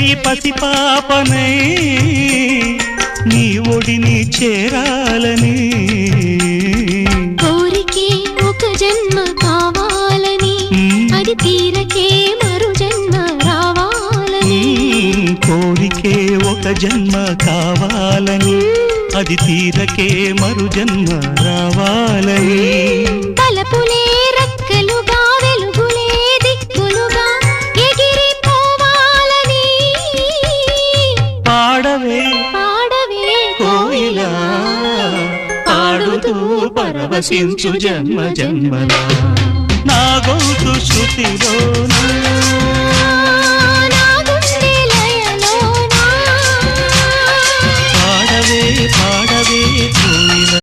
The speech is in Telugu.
ఈ పసి పాపనై నీ ఒడిని చేరాలని. కోరికే ఒక జన్మ కావాలని. అది తీరకే మరు జన్మ రావాలని. కోరికే ఒక జన్మ కావాలని. అది తీరకే మరు జన్మ రావాలని. పాడవే పాడవే కోయిలా. పాడుతూ పరవశించు జన్మ జన్మలా. నా గొంతు శృతిలోనా?